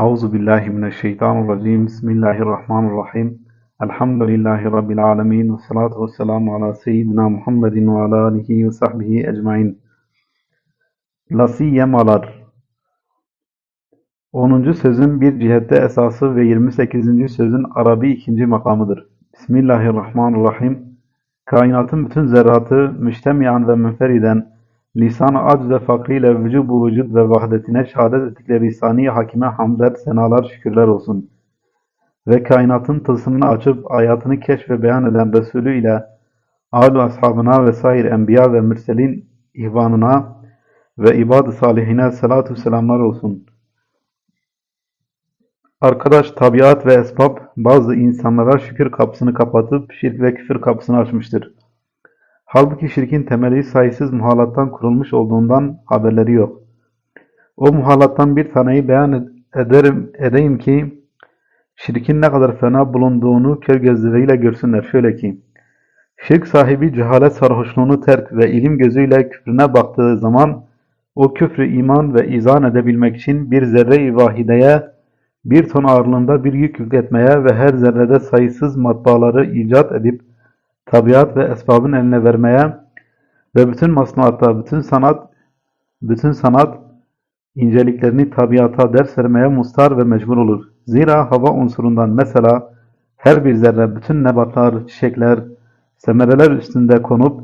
Euzu billahi mineşşeytanirracim. Bismillahirrahmanirrahim. Elhamdülillahi rabbil alamin ve salatu vesselamu ala seyyidina Muhammedin ve ala alihi ve sahbihi ecmaîn. Lasiyemalar 10. sözün bir cihette esası ve 28. sözün Arabi ikinci makamıdır. Bismillahirrahmanirrahim. Kainatın bütün zerratı müştemiyan ve münferiden lisan-ı acz ve fakriyle vücubu vücud ve vahdetine şehadet ettikleri sani hakime hamdler, senalar, şükürler olsun. Ve kainatın tılsımını açıp hayatını keşf ve beyan eden Resulü ile âl ashabına ve sair enbiya ve mürselin ihvanına ve ibad-ı salihine salatu selamlar olsun. Arkadaş tabiat ve esbab bazı insanlara şükür kapısını kapatıp şirk ve küfür kapısını açmıştır. Halbuki şirkin temeli sayısız muhallattan kurulmuş olduğundan haberleri yok. O muhallattan bir taneyi beyan ederim, edeyim ki şirkin ne kadar fena bulunduğunu kör gözleriyle görsünler. Şöyle ki, şirk sahibi cehalet sarhoşluğunu terk ve ilim gözüyle küfrüne baktığı zaman o küfrü iman ve izan edebilmek için bir zerre-i vahideye, bir ton ağırlığında bir yük yükletmeye ve her zerrede sayısız matbaaları icat edip tabiat ve esbabın eline vermeye ve bütün masnuatta, bütün sanat, bütün sanat inceliklerini tabiata ders vermeye mustar ve mecbur olur. Zira hava unsurundan mesela her bir zerre bütün nebatlar, çiçekler, semereler üstünde konup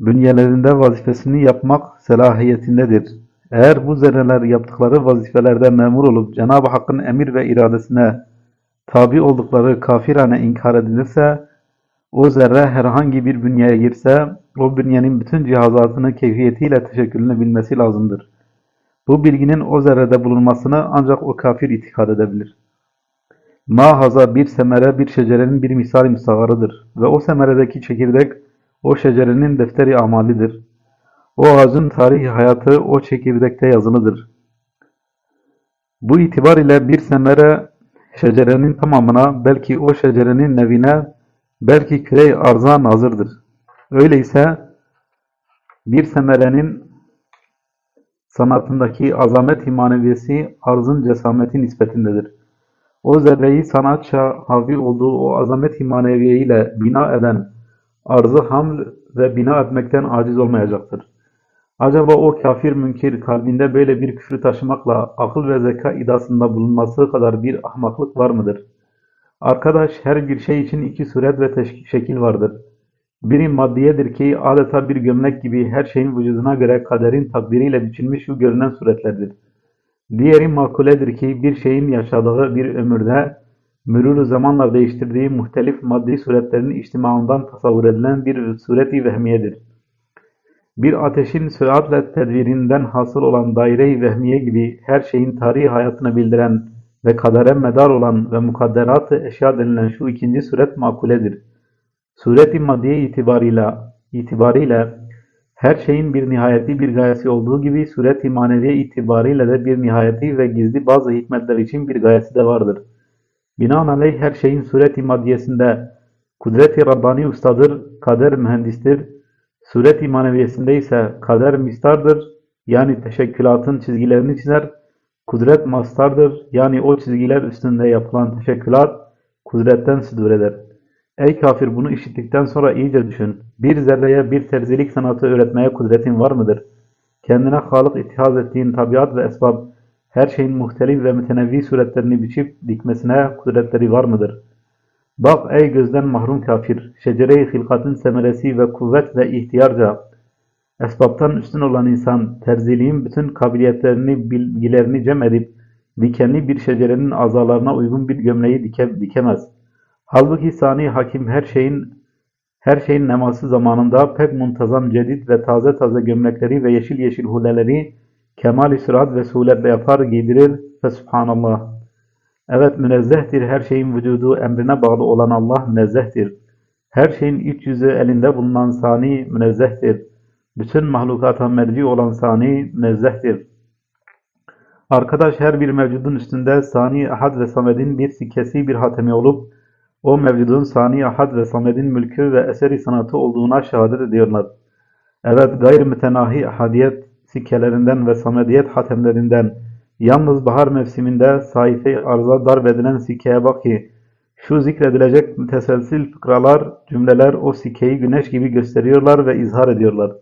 bünyelerinde vazifesini yapmak selahiyetindedir. Eğer bu zerreler yaptıkları vazifelerde memur olup Cenab-ı Hakk'ın emir ve iradesine tabi oldukları kafirane inkar edilirse, o zerre herhangi bir bünyeye girse, o bünyenin bütün cihazatını keyfiyetiyle teşekkülünü bilmesi lazımdır. Bu bilginin o zerrede bulunmasını ancak o kafir itikad edebilir. Mahaza bir semere bir şecerenin bir misal müsagarıdır ve o semeredeki çekirdek o şecerenin defteri amalidir. O ağacın tarihi hayatı o çekirdekte yazılıdır. Bu itibar ile bir semere şecerenin tamamına belki o şecerenin nevine belki kürey arza nazırdır. Öyleyse bir semerenin sanatındaki azamet maneviyesi arzın cesameti nispetindedir. O zerreyi sanatça havi olduğu o azamet maneviye ile bina eden arzı haml ve bina etmekten aciz olmayacaktır. Acaba o kafir münkir kalbinde böyle bir küfrü taşımakla akıl ve zeka idasında bulunması kadar bir ahmaklık var mıdır? Arkadaş her bir şey için iki suret ve şekil vardır. Biri maddiyedir ki adeta bir gömlek gibi her şeyin vücuduna göre kaderin takdiriyle biçilmiş şu görünen suretlerdir. Diğeri makuledir ki bir şeyin yaşadığı bir ömürde mürürü zamanla değiştirdiği muhtelif maddi suretlerin içtimaından tasavvur edilen bir sureti vehmiyedir. Bir ateşin süratle tedvirinden hasıl olan daire-i vehmiye gibi her şeyin tarihi hayatını bildiren ve kadere medar olan ve mukadderat-ı eşya denilen şu ikinci suret makuledir. Suret-i maddiye itibarıyla, itibariyle her şeyin bir nihayeti bir gayesi olduğu gibi suret-i maneviye itibariyle de bir nihayeti ve gizli bazı hikmetler için bir gayesi de vardır. Binaenaleyh her şeyin suret-i maddiyesinde kudret-i Rabbani ustadır, kader mühendistir. Suret-i maneviyesinde ise kader mistardır, yani teşekkülatın çizgilerini çizer. Kudret mastardır, yani o çizgiler üstünde yapılan teşekkülat kudretten südür eder. Ey kafir bunu işittikten sonra iyice düşün. Bir zerreye bir terzilik sanatı öğretmeye kudretin var mıdır? Kendine halık ittihaz ettiğin tabiat ve esbab, her şeyin muhtelif ve mütenevvi suretlerini biçip dikmesine kudretleri var mıdır? Bak ey gözden mahrum kafir, şecere-i hilkatın semeresi ve kuvvet ve ihtiyarca, esbaptan üstün olan insan, terziliğin bütün kabiliyetlerini, bilgilerini cem edip, dikenli bir şecerenin azalarına uygun bir gömleği dike, dikemez. Halbuki sani hakim her şeyin her şeyin neması zamanında pek muntazam cedid ve taze taze gömlekleri ve yeşil yeşil huleleri kemal-i sürat ve suletle yapar giydirir ve subhanallah. Evet münezzehtir her şeyin vücudu emrine bağlı olan Allah münezzehtir. Her şeyin iç yüzü elinde bulunan sani münezzehtir. Bütün mahlukata merci olan sani münezzehtir. Arkadaş her bir mevcudun üstünde sani ahad ve samedin bir sikkesi bir hatemi olup o mevcudun sani ahad ve samedin mülkü ve eseri sanatı olduğuna şehadet ediyorlar. Evet gayr mütenahi ahadiyet sikkelerinden ve samediyet hatemlerinden Yalnız bahar mevsiminde sayfe arza darbedilen sikeye bak ki, şu zikredilecek müteselsil fıkralar, cümleler o sikeyi güneş gibi gösteriyorlar ve izhar ediyorlar.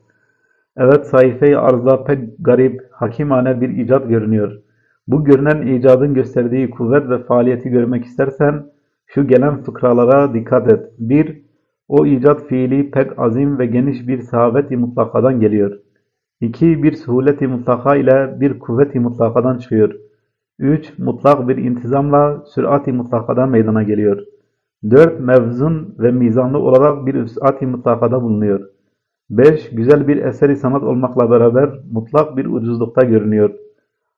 Evet sayfe arzda pek garip, hakimane bir icat görünüyor. Bu görünen icadın gösterdiği kuvvet ve faaliyeti görmek istersen, şu gelen fıkralara dikkat et. 1. O icat fiili pek azim ve geniş bir sahabeti mutlakadan geliyor. 2. Bir suhuleti mutlaka ile bir kuvveti mutlakadan çıkıyor. 3. Mutlak bir intizamla sürati mutlakadan meydana geliyor. 4. Mevzun ve mizanlı olarak bir üsati mutlakada bulunuyor. 5. Güzel bir eseri sanat olmakla beraber mutlak bir ucuzlukta görünüyor.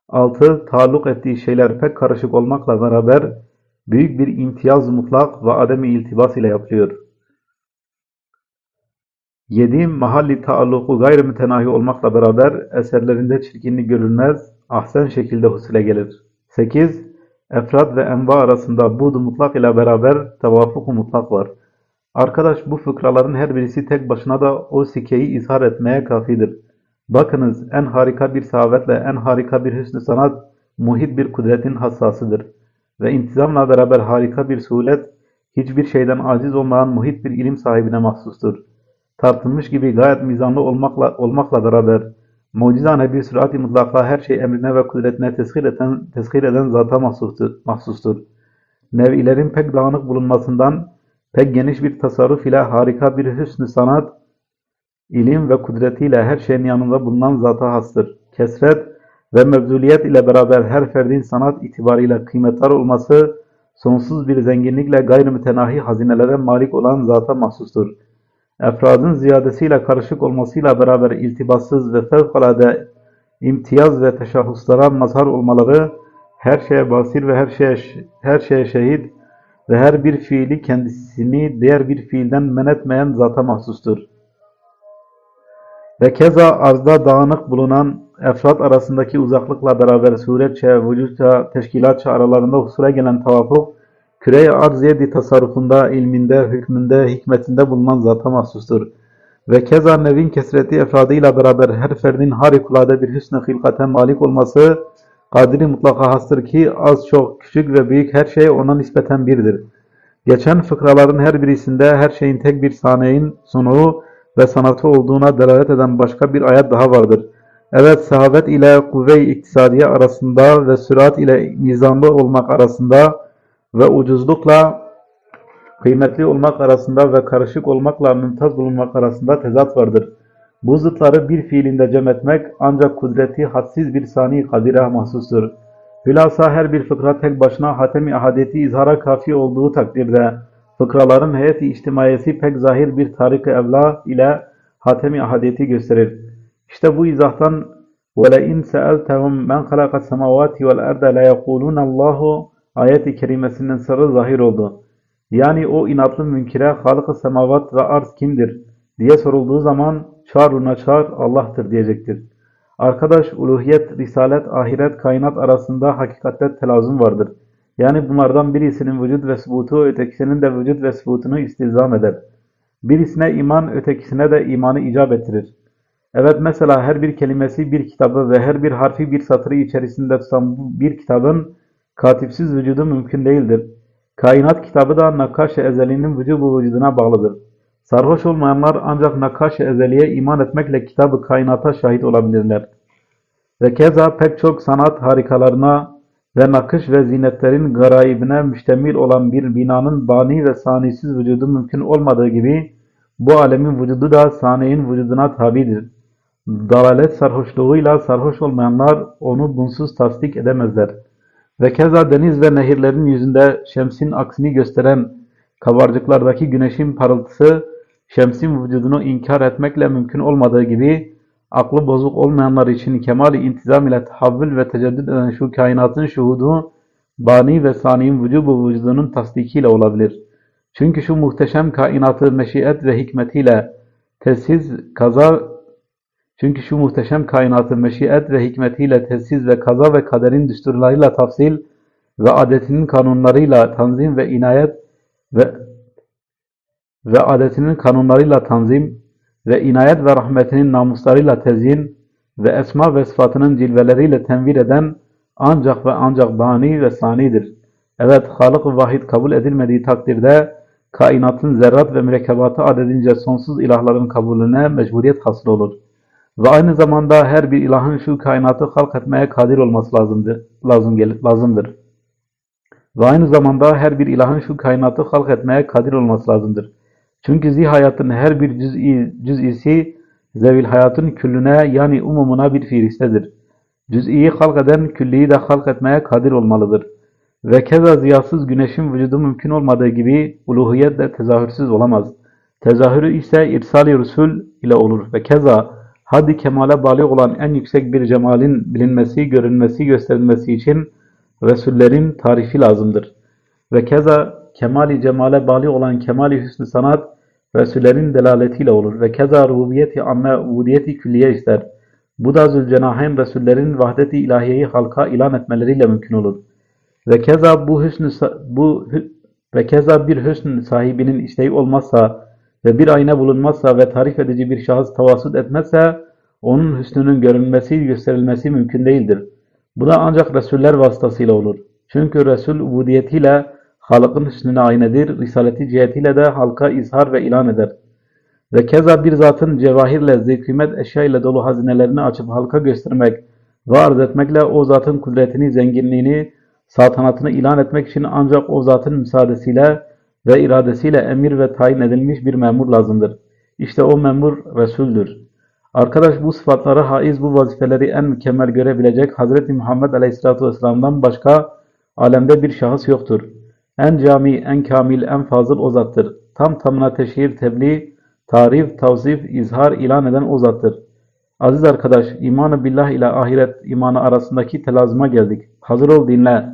6. Taalluk ettiği şeyler pek karışık olmakla beraber büyük bir imtiyaz mutlak ve ademi iltibas ile yapılıyor. 7. Mahalli taalluku gayrimütenahi olmakla beraber eserlerinde çirkinlik görülmez, ahsen şekilde husule gelir. 8. Efrad ve enva arasında budu mutlak ile beraber tevafuku mutlak var. Arkadaş bu fıkraların her birisi tek başına da o sikeyi izhar etmeye kafidir. Bakınız en harika bir sahabetle en harika bir hüsnü sanat muhit bir kudretin hassasıdır. Ve intizamla beraber harika bir suhulet hiçbir şeyden aciz olmayan muhit bir ilim sahibine mahsustur. Tartılmış gibi gayet mizanlı olmakla, olmakla beraber mucizane bir sürat-i mutlaka her şey emrine ve kudretine teshir eden, teshir eden zata mahsustur. mahsustur. Nev'ilerin pek dağınık bulunmasından pek geniş bir tasarruf ile harika bir hüsnü sanat, ilim ve kudretiyle her şeyin yanında bulunan zata hastır. Kesret ve mevzuliyet ile beraber her ferdin sanat itibariyle kıymetli olması sonsuz bir zenginlikle gayrimütenahi hazinelere malik olan zata mahsustur. Efradın ziyadesiyle karışık olmasıyla beraber iltibassız ve fevkalade imtiyaz ve teşahhuslara mazhar olmaları her şeye basir ve her şeye, her şeye şehit ve her bir fiili kendisini diğer bir fiilden men etmeyen zata mahsustur. Ve keza arzda dağınık bulunan efrat arasındaki uzaklıkla beraber suretçe, vücutça, teşkilatça aralarında husule gelen tavafuk, küre-i arz yedi tasarrufunda, ilminde, hükmünde, hikmetinde bulunan zata mahsustur. Ve keza nevin kesreti efradıyla beraber her ferdin harikulade bir hüsnü hilkate malik olması, kadiri mutlaka hastır ki az çok, küçük ve büyük her şey ona nispeten birdir. Geçen fıkraların her birisinde her şeyin tek bir sahneyin sunu ve sanatı olduğuna delalet eden başka bir ayet daha vardır. Evet sahabet ile kuvve-i iktisadiye arasında ve sürat ile mizanlı olmak arasında ve ucuzlukla kıymetli olmak arasında ve karışık olmakla mümtaz bulunmak arasında tezat vardır. Bu zıtları bir fiilinde cem etmek ancak kudreti hadsiz bir sani kadire mahsustur. Hülasa her bir fıkra tek başına hatem-i ahadeti izhara kafi olduğu takdirde fıkraların heyeti içtimaiyesi pek zahir bir tarik-i evla ile hatem-i ahadeti gösterir. İşte bu izahtan وَلَاِنْ سَأَلْتَهُمْ مَنْ خَلَقَ السَّمَوَاتِ وَالْاَرْضَ لَيَقُولُونَ اللّٰهُ ayet-i kerimesinin sırrı zahir oldu. Yani o inatlı münkire halık-ı semavat ve arz kimdir diye sorulduğu zaman çağruna çağır Allah'tır diyecektir. Arkadaş uluhiyet, risalet, ahiret, kainat arasında hakikatte telazum vardır. Yani bunlardan birisinin vücut ve sübutu ötekisinin de vücut ve sübutunu istizam eder. Birisine iman ötekisine de imanı icap ettirir. Evet mesela her bir kelimesi bir kitabı ve her bir harfi bir satırı içerisinde tutan bir kitabın katipsiz vücudu mümkün değildir. Kainat kitabı da Nakkaş-ı Ezeli'nin vücubu vücuduna bağlıdır. Sarhoş olmayanlar ancak Nakkaş-ı Ezeli'ye iman etmekle kitabı kainata şahit olabilirler. Ve keza pek çok sanat harikalarına ve nakış ve zinetlerin garaibine müştemil olan bir binanın bani ve sanisiz vücudu mümkün olmadığı gibi bu alemin vücudu da saniyin vücuduna tabidir. Dalalet sarhoşluğuyla sarhoş olmayanlar onu bunsuz tasdik edemezler. Ve keza deniz ve nehirlerin yüzünde şemsin aksini gösteren kabarcıklardaki güneşin parıltısı şemsin vücudunu inkar etmekle mümkün olmadığı gibi aklı bozuk olmayanlar için kemali intizam ile tahavvül ve teceddüd eden şu kainatın şuhudu bani ve saniyin vücubu vücudunun tasdikiyle olabilir. Çünkü şu muhteşem kainatı meşiyet ve hikmetiyle tesiz kaza çünkü şu muhteşem kainatı meşiyet ve hikmetiyle tesis ve kaza ve kaderin düsturlarıyla tafsil ve adetinin kanunlarıyla tanzim ve inayet ve ve adetinin kanunlarıyla tanzim ve inayet ve rahmetinin namuslarıyla tezyin ve esma ve sıfatının cilveleriyle tenvir eden ancak ve ancak bani ve sanidir. Evet, Halık-ı Vahid kabul edilmediği takdirde kainatın zerrat ve mürekkebatı adedince sonsuz ilahların kabulüne mecburiyet hasıl olur. Ve aynı zamanda her bir ilahın şu kainatı halk etmeye kadir olması lazımdır. Lazım gelir, lazımdır. Ve aynı zamanda her bir ilahın şu kainatı halk etmeye kadir olması lazımdır. Çünkü zihayatın her bir cüz'i, cüz'isi zevil hayatın küllüne yani umumuna bir fiilistedir. Cüz'iyi halk eden külliyi de halk etmeye kadir olmalıdır. Ve keza ziyasız güneşin vücudu mümkün olmadığı gibi uluhiyet de tezahürsüz olamaz. Tezahürü ise irsal-i Resul ile olur. Ve keza haddi kemale bali olan en yüksek bir cemalin bilinmesi, görünmesi, gösterilmesi için Resullerin tarifi lazımdır. Ve keza kemali cemale bali olan kemali hüsnü sanat Resullerin delaletiyle olur. Ve keza rububiyeti amme ubudiyeti külliye ister. Bu da Zülcenahen Resullerin vahdeti ilahiyeyi halka ilan etmeleriyle mümkün olur. Ve keza bu hüsnü bu ve keza bir hüsn sahibinin isteği olmazsa ve bir ayna bulunmazsa ve tarif edici bir şahıs tavasut etmezse onun hüsnünün görünmesi, gösterilmesi mümkün değildir. Bu da ancak Resuller vasıtasıyla olur. Çünkü Resul ubudiyetiyle halkın hüsnüne aynedir, risaleti cihetiyle de halka izhar ve ilan eder. Ve keza bir zatın cevahirle, zevkümet eşya ile dolu hazinelerini açıp halka göstermek ve arz etmekle o zatın kudretini, zenginliğini, saltanatını ilan etmek için ancak o zatın müsaadesiyle ve iradesiyle emir ve tayin edilmiş bir memur lazımdır. İşte o memur Resul'dür. Arkadaş bu sıfatlara haiz bu vazifeleri en mükemmel görebilecek Hz. Muhammed Aleyhisselatü Vesselam'dan başka alemde bir şahıs yoktur. En cami, en kamil, en fazıl o zattır. Tam tamına teşhir, tebliğ, tarif, tavsif, izhar, ilan eden o zattır. Aziz arkadaş, imanı billah ile ahiret imanı arasındaki telazıma geldik. Hazır ol dinle.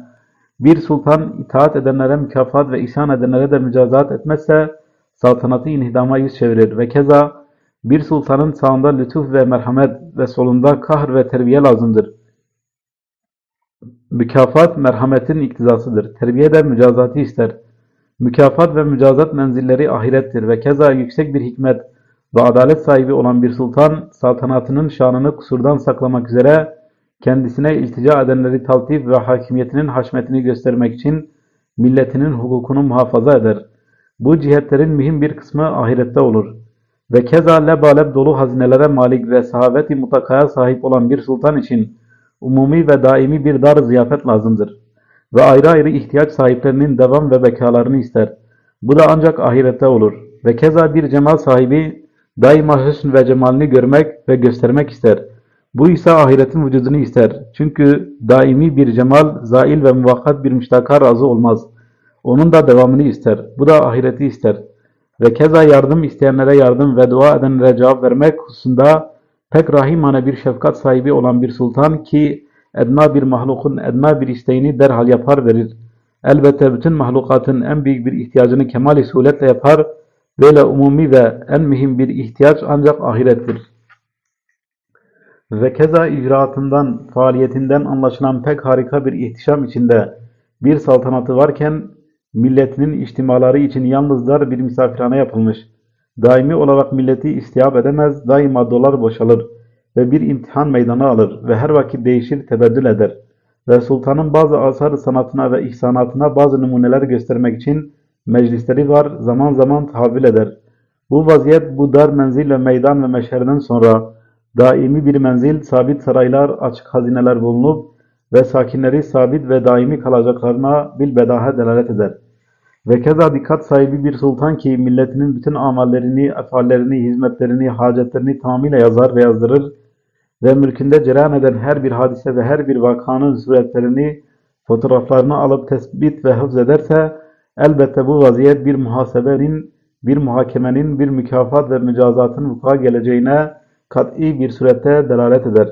Bir sultan itaat edenlere mükafat ve isyan edenlere de mücazat etmezse saltanatı inhidama yüz çevirir ve keza bir sultanın sağında lütuf ve merhamet ve solunda kahr ve terbiye lazımdır. Mükafat merhametin iktizasıdır. Terbiye de mücazatı ister. Mükafat ve mücazat menzilleri ahirettir ve keza yüksek bir hikmet ve adalet sahibi olan bir sultan saltanatının şanını kusurdan saklamak üzere kendisine iltica edenleri taltif ve hakimiyetinin haşmetini göstermek için milletinin hukukunu muhafaza eder. Bu cihetlerin mühim bir kısmı ahirette olur. Ve keza lebalep dolu hazinelere malik ve sahabeti mutakaya sahip olan bir sultan için umumi ve daimi bir dar ziyafet lazımdır. Ve ayrı ayrı ihtiyaç sahiplerinin devam ve bekalarını ister. Bu da ancak ahirette olur. Ve keza bir cemal sahibi daima hüsn ve cemalini görmek ve göstermek ister. Bu ise ahiretin vücudunu ister. Çünkü daimi bir cemal, zail ve muvakkat bir müştaka razı olmaz. Onun da devamını ister. Bu da ahireti ister. Ve keza yardım isteyenlere yardım ve dua edenlere cevap vermek hususunda pek rahimane bir şefkat sahibi olan bir sultan ki edna bir mahlukun edna bir isteğini derhal yapar verir. Elbette bütün mahlukatın en büyük bir ihtiyacını kemal-i suretle yapar. Böyle umumi ve en mühim bir ihtiyaç ancak ahirettir. Ve keza icraatından, faaliyetinden anlaşılan pek harika bir ihtişam içinde bir saltanatı varken milletinin içtimaları için yalnız dar bir misafirhane yapılmış. Daimi olarak milleti istihab edemez, daima dolar boşalır ve bir imtihan meydanı alır ve her vakit değişir, tebeddül eder. Ve sultanın bazı asar sanatına ve ihsanatına bazı numuneler göstermek için meclisleri var, zaman zaman tahammül eder. Bu vaziyet bu dar menzil ve meydan ve meşherden sonra daimi bir menzil, sabit saraylar, açık hazineler bulunup ve sakinleri sabit ve daimi kalacaklarına bilbedahe delalet eder. Ve keza dikkat sahibi bir sultan ki milletinin bütün amallerini, efallerini, hizmetlerini, hacetlerini tamamıyla yazar ve yazdırır ve mülkünde cereyan eden her bir hadise ve her bir vakanın suretlerini, fotoğraflarını alıp tespit ve hıfz ederse elbette bu vaziyet bir muhasebenin, bir muhakemenin, bir mükafat ve mücazatın vuku'a geleceğine kat'i bir surette delalet eder.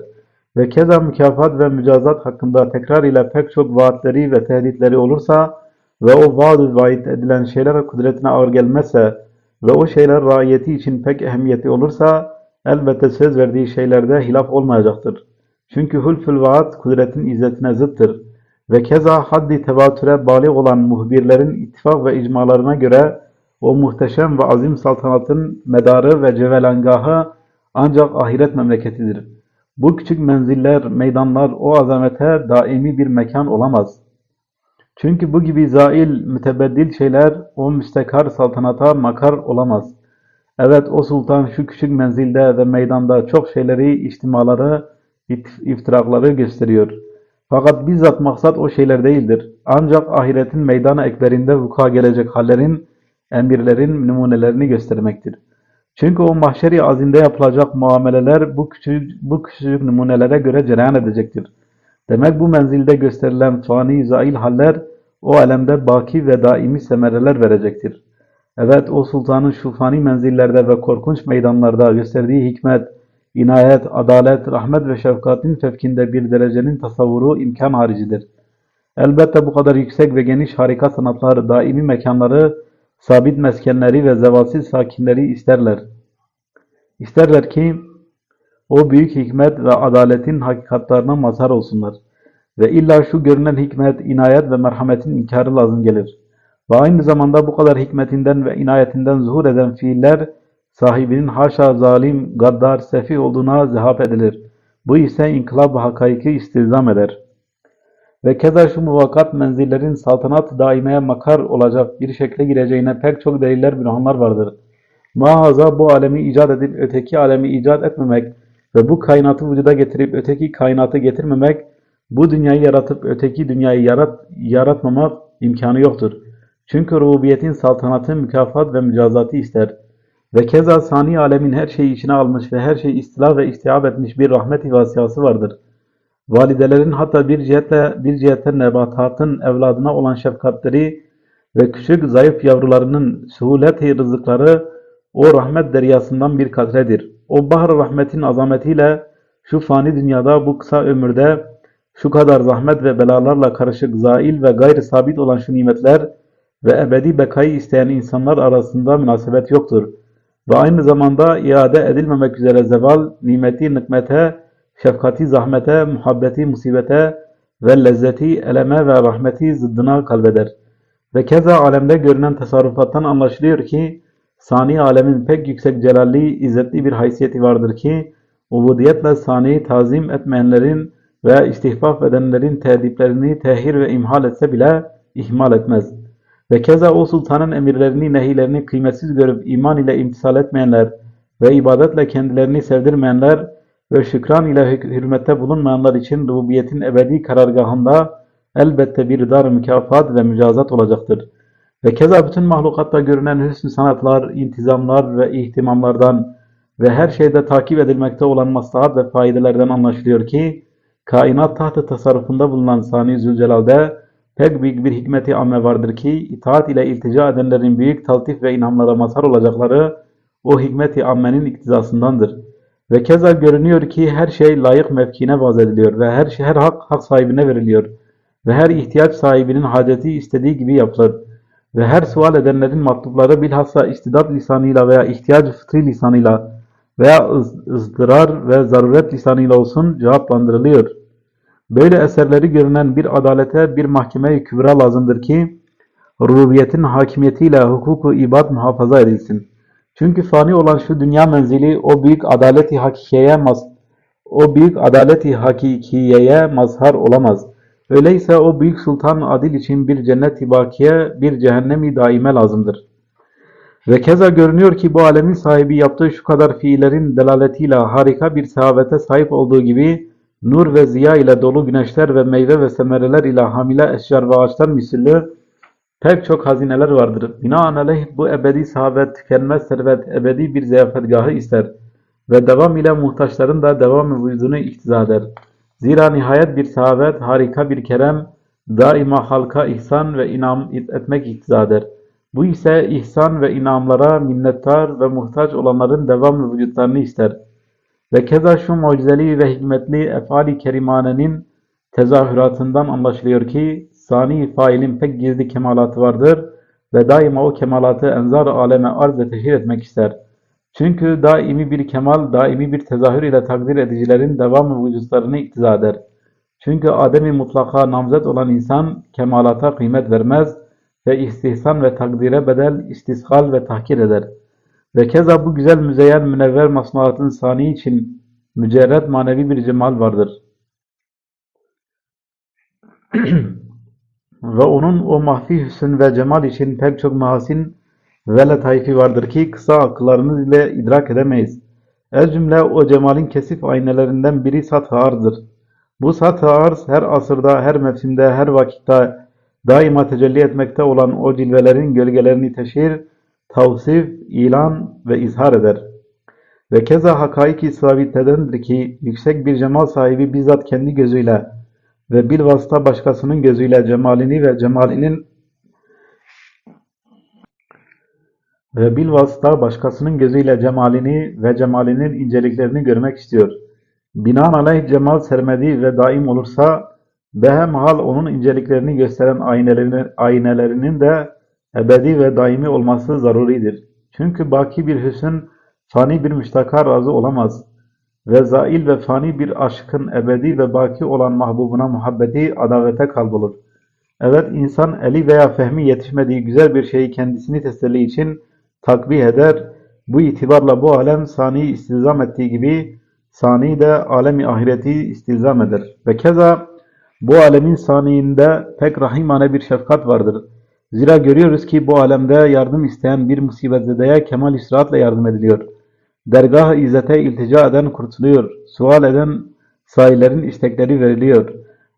Ve keza mükafat ve mücazat hakkında tekrar ile pek çok vaatleri ve tehditleri olursa ve o vaad vaid edilen şeyler kudretine ağır gelmezse ve o şeyler raiyeti için pek ehemmiyeti olursa elbette söz verdiği şeylerde hilaf olmayacaktır. Çünkü hulfül vaat kudretin izzetine zıttır. Ve keza haddi tevatüre bali olan muhbirlerin ittifak ve icmalarına göre o muhteşem ve azim saltanatın medarı ve cevelangahı ancak ahiret memleketidir. Bu küçük menziller, meydanlar o azamete daimi bir mekan olamaz. Çünkü bu gibi zail, mütebeddil şeyler o müstekar saltanata makar olamaz. Evet o sultan şu küçük menzilde ve meydanda çok şeyleri, içtimaları, iftirakları gösteriyor. Fakat bizzat maksat o şeyler değildir. Ancak ahiretin meydanı ekberinde vuku'a gelecek hallerin, emirlerin numunelerini göstermektir. Çünkü o mahşeri azimde yapılacak muameleler bu küçük, bu küçük numunelere göre cereyan edecektir. Demek bu menzilde gösterilen fani zail haller o alemde baki ve daimi semereler verecektir. Evet o sultanın şu fani menzillerde ve korkunç meydanlarda gösterdiği hikmet, inayet, adalet, rahmet ve şefkatin fevkinde bir derecenin tasavvuru imkan haricidir. Elbette bu kadar yüksek ve geniş harika sanatlar, daimi mekanları, sabit meskenleri ve zevalsiz sakinleri isterler. İsterler ki o büyük hikmet ve adaletin hakikatlarına mazhar olsunlar. Ve illa şu görünen hikmet, inayet ve merhametin inkarı lazım gelir. Ve aynı zamanda bu kadar hikmetinden ve inayetinden zuhur eden fiiller sahibinin haşa zalim, gaddar, sefi olduğuna zehap edilir. Bu ise inkılap ve hakaiki istizam eder. Ve keza şu muvakkat menzillerin saltanat daimeye makar olacak bir şekle gireceğine pek çok deliller bürhanlar vardır. Mahaza bu alemi icat edip öteki alemi icat etmemek ve bu kainatı vücuda getirip öteki kainatı getirmemek, bu dünyayı yaratıp öteki dünyayı yarat, yaratmamak imkanı yoktur. Çünkü rububiyetin saltanatı mükafat ve mücazatı ister. Ve keza sani alemin her şeyi içine almış ve her şeyi istila ve istihab etmiş bir rahmet-i vasiyası vardır. Validelerin hatta bir cihetle bir cihetten nebatatın evladına olan şefkatleri ve küçük zayıf yavrularının suhulet-i rızıkları o rahmet deryasından bir katredir. O bahr rahmetin azametiyle şu fani dünyada bu kısa ömürde şu kadar zahmet ve belalarla karışık zail ve gayri sabit olan şu nimetler ve ebedi bekayı isteyen insanlar arasında münasebet yoktur. Ve aynı zamanda iade edilmemek üzere zeval, nimeti nikmete, şefkati zahmete, muhabbeti musibete ve lezzeti eleme ve rahmeti zıddına kalbeder. Ve keza alemde görünen tasarrufattan anlaşılıyor ki, sani alemin pek yüksek celalli, izzetli bir haysiyeti vardır ki, ubudiyetle sani tazim etmeyenlerin veya istihfaf edenlerin tediplerini tehir ve imhal etse bile ihmal etmez. Ve keza o sultanın emirlerini, nehilerini kıymetsiz görüp iman ile imtisal etmeyenler ve ibadetle kendilerini sevdirmeyenler ve şükran ile hür- hürmette bulunmayanlar için rububiyetin ebedi karargahında elbette bir dar mükafat ve mücazat olacaktır. Ve keza bütün mahlukatta görünen hüsnü sanatlar, intizamlar ve ihtimamlardan ve her şeyde takip edilmekte olan maslahat ve faydelerden anlaşılıyor ki, kainat tahtı tasarrufunda bulunan Sani Zülcelal'de pek büyük bir hikmeti amme vardır ki, itaat ile iltica edenlerin büyük taltif ve inamlara mazhar olacakları o hikmeti ammenin iktizasındandır. Ve keza görünüyor ki her şey layık mevkine vaz ediliyor ve her her hak hak sahibine veriliyor ve her ihtiyaç sahibinin haceti istediği gibi yapılır ve her sual edenlerin matlupları bilhassa istidat lisanıyla veya ihtiyaç fıtri lisanıyla veya ız- ızdırar ve zaruret lisanıyla olsun cevaplandırılıyor. Böyle eserleri görünen bir adalete, bir mahkeme-i kübra lazımdır ki, rububiyetin hakimiyetiyle hukuku ibad muhafaza edilsin. Çünkü fani olan şu dünya menzili o büyük adaleti hakikiyeye o büyük adaleti hakikiyeye mazhar olamaz. Öyleyse o büyük sultan adil için bir cennet-i bakiye, bir cehennem-i daime lazımdır. Ve keza görünüyor ki bu alemin sahibi yaptığı şu kadar fiillerin delaletiyle harika bir sehavete sahip olduğu gibi nur ve ziya ile dolu güneşler ve meyve ve semereler ile hamile eşyar ve ağaçlar misilli pek çok hazineler vardır. Binaenaleyh bu ebedi sahabet, tükenmez servet, ebedi bir ziyafetgahı ister ve devam ile muhtaçların da devam vücudunu iktiza eder. Zira nihayet bir sahabet, harika bir kerem, daima halka ihsan ve inam etmek iktiza eder. Bu ise ihsan ve inamlara minnettar ve muhtaç olanların devam vücutlarını ister. Ve keza şu mucizeli ve hikmetli efali kerimanenin tezahüratından anlaşılıyor ki sani failin pek gizli kemalatı vardır ve daima o kemalatı enzar aleme arz ve teşhir etmek ister. Çünkü daimi bir kemal, daimi bir tezahür ile takdir edicilerin devam vücutlarını iktiza eder. Çünkü ademi mutlaka namzet olan insan kemalata kıymet vermez ve istihsan ve takdire bedel istishal ve tahkir eder. Ve keza bu güzel müzeyyen münevver masnuatın sani için mücerred manevi bir cemal vardır. Ve onun o mahfi hüsn ve cemal için pek çok mahasin ve letaifi vardır ki kısa akıllarımız ile idrak edemeyiz. El cümle o cemalin kesif aynelerinden biri sath-ı arzdır. Bu sath-ı arz her asırda, her mevsimde, her vakitte daima tecelli etmekte olan o cilvelerin gölgelerini teşhir, tavsif, ilan ve izhar eder. Ve keza hakaik-i sabitedendir ki yüksek bir cemal sahibi bizzat kendi gözüyle ve bilvasıta başkasının gözüyle cemalini ve cemalinin ve bilvasıta başkasının gözüyle cemalini ve cemalinin inceliklerini görmek istiyor. Binaenaleyh cemal sermedi ve daim olursa behemhal onun inceliklerini gösteren aynelerini, aynelerinin de ebedi ve daimi olması zaruridir. Çünkü baki bir hüsn fani bir müştaka razı olamaz ve zail ve fani bir aşkın ebedi ve baki olan mahbubuna muhabbeti adavete kalbolur. Evet insan eli veya fehmi yetişmediği güzel bir şeyi kendisini teselli için takbih eder. Bu itibarla bu alem sani istilzam ettiği gibi sani de alemi ahireti istilzam eder. Ve keza bu alemin saniinde pek rahimane bir şefkat vardır. Zira görüyoruz ki bu alemde yardım isteyen bir musibetzedeye kemal süratle yardım ediliyor. Dergah-ı izzete iltica eden kurtuluyor. Sual eden sahillerin istekleri veriliyor.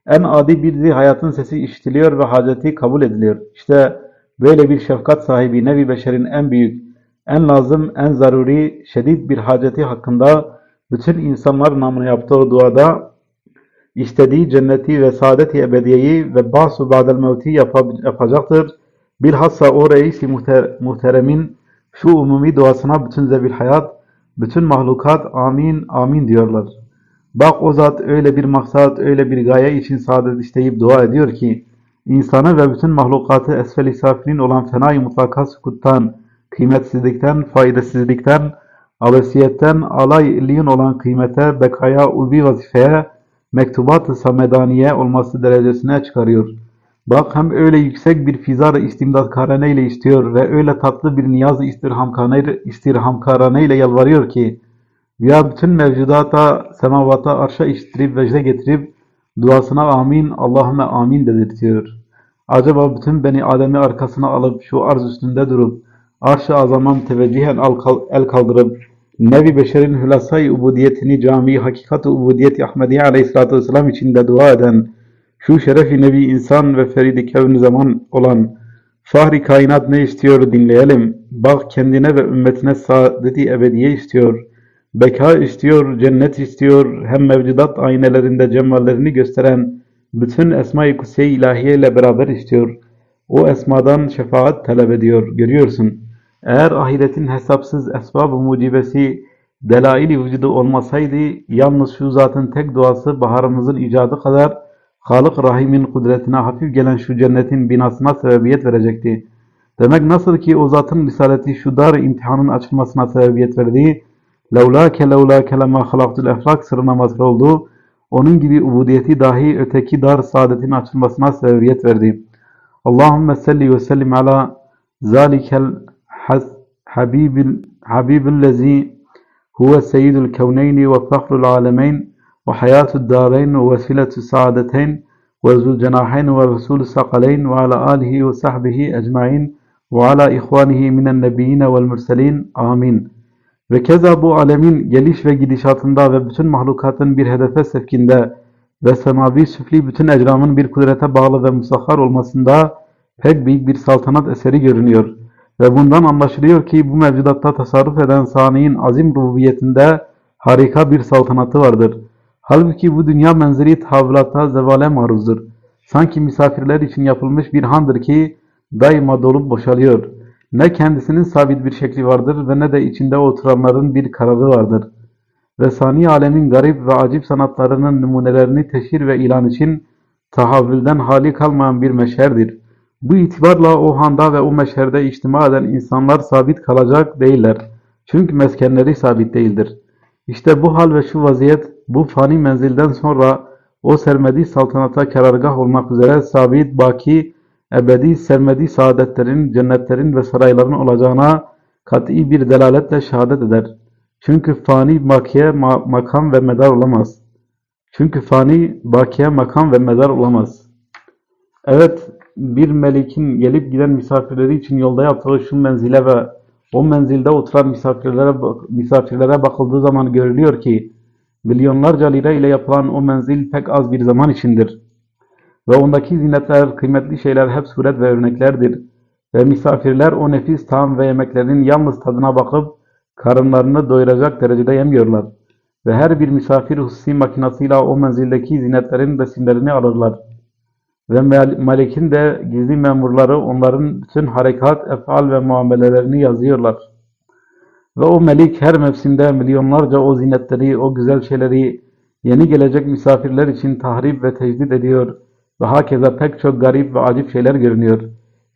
En adi bir hayatın sesi işitiliyor ve haceti kabul ediliyor. İşte böyle bir şefkat sahibi nevi beşerin en büyük, en lazım, en zaruri, şedid bir haceti hakkında bütün insanlar namına yaptığı duada istediği cenneti ve saadet-i ebediyeyi ve ba'su ba'del mevti yapacaktır. Bilhassa o reis-i muhteremin şu umumi duasına bütün zebil hayat, bütün mahlukat amin amin diyorlar. Bak o zat öyle bir maksat, öyle bir gaye için saadet isteyip dua ediyor ki, insanı ve bütün mahlukatı esfel-i safilin olan fenai mutlaka sukuttan, kıymetsizlikten, faydasızlıktan, abesiyetten, alay illiyin olan kıymete, bekaya, ulvi vazifeye, mektubat-ı samedaniye olması derecesine çıkarıyor. Bak hem öyle yüksek bir fizar-ı istimdatkarane ile istiyor ve öyle tatlı bir niyaz-ı istirhamkarane ile yalvarıyor ki, ya bütün mevcudata, semavata, arşa iştirip vecde getirip duasına amin, Allahümme amin dedirtiyor. Acaba bütün beni Adem'i arkasına alıp şu arz üstünde durup arş-ı azamam teveccühen el kaldırıp Nebi Beşer'in hülasay ubudiyetini cami hakikat-ı ubudiyet-i Ahmediye aleyhissalatü vesselam içinde dua eden şu şerefi nebi insan ve feridi kevn zaman olan fahri kainat ne istiyor dinleyelim. Bak kendine ve ümmetine saadeti ebediye istiyor. Beka istiyor, cennet istiyor. Hem mevcudat aynelerinde cemallerini gösteren bütün esma-i kutsiye ilahiye ile beraber istiyor. O esmadan şefaat talep ediyor. Görüyorsun. Eğer ahiretin hesapsız esbab-ı mucibesi delail-i vücudu olmasaydı yalnız şu zatın tek duası baharımızın icadı kadar Halık Rahim'in kudretine hafif gelen şu cennetin binasına sebebiyet verecekti. Demek nasıl ki o zatın risaleti şu dar imtihanın açılmasına sebebiyet verdi, levlâke levlâke lemâ halaktul eflak sırrına mazhar oldu, onun gibi ubudiyeti dahi öteki dar saadetin açılmasına sebebiyet verdi. Allahümme salli ve sellim ala zalikel habibil habibillezi huve seyyidul kevneyni ve fahrul alemeyn وحياة الدارين ووسيلة السعادتين وذو الجناحين ورسول الثقلين وعلى آله وصحبه أجمعين وعلى إخوانه من النبيين والمرسلين آمين. Ve keza bu alemin geliş ve gidişatında ve bütün mahlukatın bir hedefe sevkinde ve semavi süfli bütün ecramın bir kudrete bağlı ve musahhar olmasında pek büyük bir saltanat eseri görünüyor. Ve bundan anlaşılıyor ki bu mevcudatta tasarruf eden saniyin azim rububiyetinde harika bir saltanatı vardır. Halbuki bu dünya menzeri tahvilata zevale maruzdur. Sanki misafirler için yapılmış bir handır ki daima dolup boşalıyor. Ne kendisinin sabit bir şekli vardır ve ne de içinde oturanların bir kararı vardır. Ve sani alemin garip ve acip sanatlarının numunelerini teşhir ve ilan için tahavvülden hali kalmayan bir meşherdir. Bu itibarla o handa ve o meşherde içtima eden insanlar sabit kalacak değiller. Çünkü meskenleri sabit değildir. İşte bu hal ve şu vaziyet bu fani menzilden sonra o sermedi saltanata karargah olmak üzere sabit, baki, ebedi, sermedi saadetlerin, cennetlerin ve sarayların olacağına kat'i bir delaletle şehadet eder. Çünkü fani bakiye ma- makam ve medar olamaz. Çünkü fani bakiye makam ve medar olamaz. Evet, bir melikin gelip giden misafirleri için yolda yaptığı şu menzile ve o menzilde oturan misafirlere misafirlere bakıldığı zaman görülüyor ki milyonlarca lira ile yapılan o menzil pek az bir zaman içindir. Ve ondaki zinetler, kıymetli şeyler hep suret ve örneklerdir. Ve misafirler o nefis taam ve yemeklerin yalnız tadına bakıp karınlarını doyuracak derecede yemiyorlar. Ve her bir misafir hususi makinasıyla o menzildeki zinetlerin besinlerini alırlar. Ve mel- melekin de gizli memurları onların bütün harekat, efal ve muamelelerini yazıyorlar. Ve o melik her mevsimde milyonlarca o zinetleri, o güzel şeyleri yeni gelecek misafirler için tahrip ve tecdit ediyor. Ve hakeza pek çok garip ve acip şeyler görünüyor.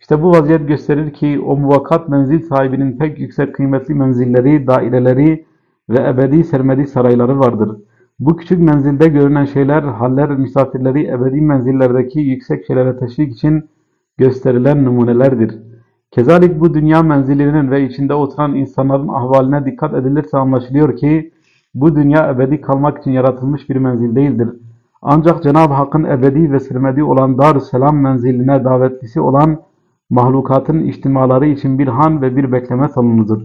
İşte bu vaziyet gösterir ki o muvakkat menzil sahibinin pek yüksek kıymetli menzilleri, daireleri ve ebedi sermedi sarayları vardır. Bu küçük menzilde görünen şeyler, haller, misafirleri ebedi menzillerdeki yüksek şeylere teşvik için gösterilen numunelerdir. Kezalik bu dünya menzilinin ve içinde oturan insanların ahvaline dikkat edilirse anlaşılıyor ki bu dünya ebedi kalmak için yaratılmış bir menzil değildir. Ancak Cenab-ı Hakk'ın ebedi ve sürmedi olan Dar-ı-Selam menziline davetlisi olan mahlukatın içtimaları için bir han ve bir bekleme salonudur.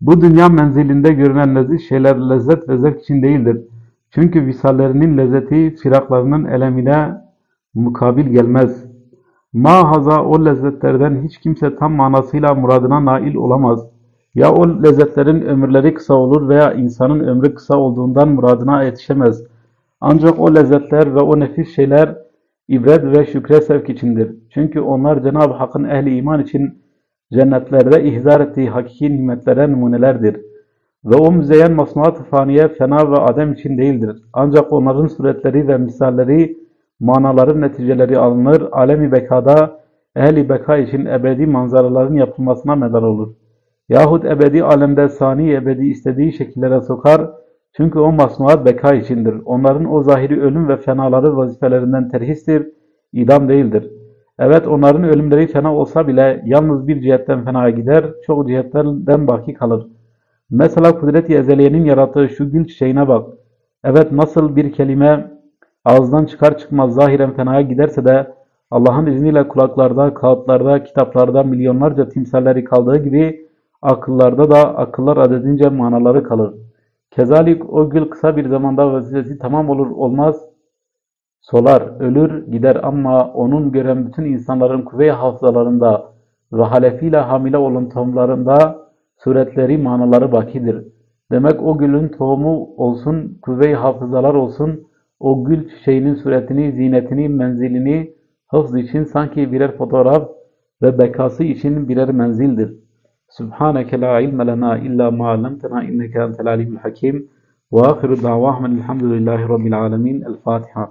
Bu dünya menzilinde görünen leziz şeyler lezzet ve zevk için değildir. Çünkü visallerinin lezzeti firaklarının elemine mukabil gelmez. Mahaza o lezzetlerden hiç kimse tam manasıyla muradına nail olamaz. Ya o lezzetlerin ömürleri kısa olur veya insanın ömrü kısa olduğundan muradına yetişemez. Ancak o lezzetler ve o nefis şeyler ibret ve şükre sevk içindir. Çünkü onlar Cenab-ı Hakk'ın ehli iman için cennetlerde ihzar ettiği hakiki nimetlere numunelerdir. Ve o müzeyyen masnuat-ı faniye fena ve adem için değildir. Ancak onların suretleri ve misalleri, manaların neticeleri alınır, alemi bekada, ehli beka için ebedi manzaraların yapılmasına medar olur. Yahut ebedi alemde sani ebedi istediği şekillere sokar, çünkü o masnuat beka içindir. Onların o zahiri ölüm ve fenaları vazifelerinden terhistir, idam değildir. Evet onların ölümleri fena olsa bile yalnız bir cihetten fenaya gider, çok cihetlerden baki kalır. Mesela kudret-i ezeliyenin yarattığı şu gül çiçeğine bak. Evet nasıl bir kelime ağızdan çıkar çıkmaz zahiren fenaya giderse de Allah'ın izniyle kulaklarda, kağıtlarda, kitaplarda milyonlarca timsalleri kaldığı gibi akıllarda da akıllar adedince manaları kalır. Kezalik o gül kısa bir zamanda vazifesi tamam olur olmaz solar, ölür, gider ama onun gören bütün insanların kuvve-i hafızalarında ve halefiyle hamile olan tohumlarında suretleri, manaları bakidir. Demek o gülün tohumu olsun, kuvve-i hafızalar olsun, o gül çiçeğinin suretini, zinetini, menzilini hıfz için sanki birer fotoğraf ve bekası için birer menzildir. Subhaneke la ilme lena illa ma allamtena inneke entel alimul hakim. Ve ahiru davahmen elhamdülillahi rabbil alemin. El Fatiha.